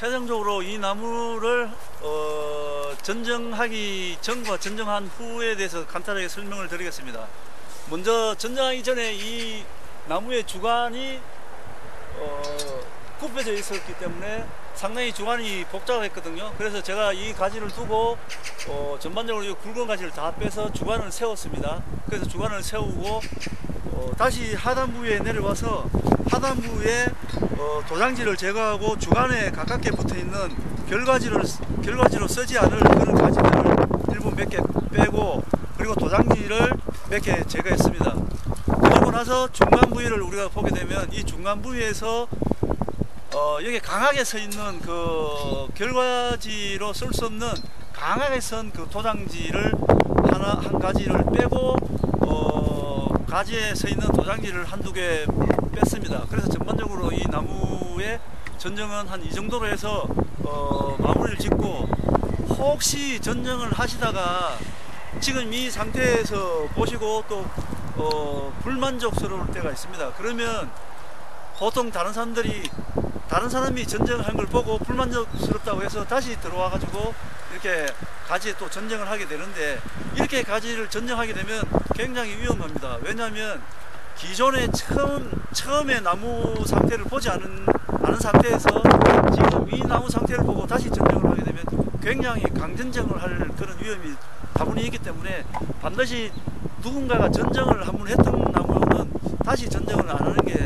최종적으로 이 나무를 어, 전정하기 전과 전정한 후에 대해서 간단하게 설명을 드리겠습니다. 먼저 전정하기 전에 이 나무의 주관이 어, 굽혀져 있었기 때문에 상당히 주관이 복잡했거든요. 그래서 제가 이 가지를 두고 어, 전반적으로 이 굵은 가지를 다 빼서 주관을 세웠습니다. 그래서 주관을 세우고 어, 다시 하단부에 내려와서 하단부에 어, 도장지를 제거하고 주간에 가깝게 붙어 있는 결과지를 결과지로 쓰지 않을 그런 가지들을 일부 몇 개 빼고 그리고 도장지를 몇 개 제거했습니다. 그러고 나서 중간 부위를 우리가 보게 되면 이 중간 부위에서 어, 여기 강하게 서 있는 그 결과지로 쓸 수 없는 강하게 선 그 도장지를 하나 한 가지를 빼고 어, 가지에 서 있는 도장지를 한두 개 뺐습니다. 그래서 전반적으로 이 나무의 전정은 한 이 정도로 해서 어, 마무리를 짓고 혹시 전정을 하시다가 지금 이 상태에서 보시고 또 어, 불만족스러울 때가 있습니다. 그러면 보통 다른 사람들이 다른 사람이 전쟁한 걸 보고 불만족스럽다고 해서 다시 들어와 가지고 이렇게 가지에 또 전쟁을 하게 되는데 이렇게 가지를 전쟁하게 되면 굉장히 위험합니다. 왜냐하면 기존에 처음 처음에 나무 상태를 보지 않은 않은 상태에서 지금 이 나무 상태를 보고 다시 전쟁을 하게 되면 굉장히 강전쟁을 할 그런 위험이 다분히 있기 때문에 반드시 누군가가 전쟁을 한 번 했던 나무는 다시 전쟁을 안 하는 게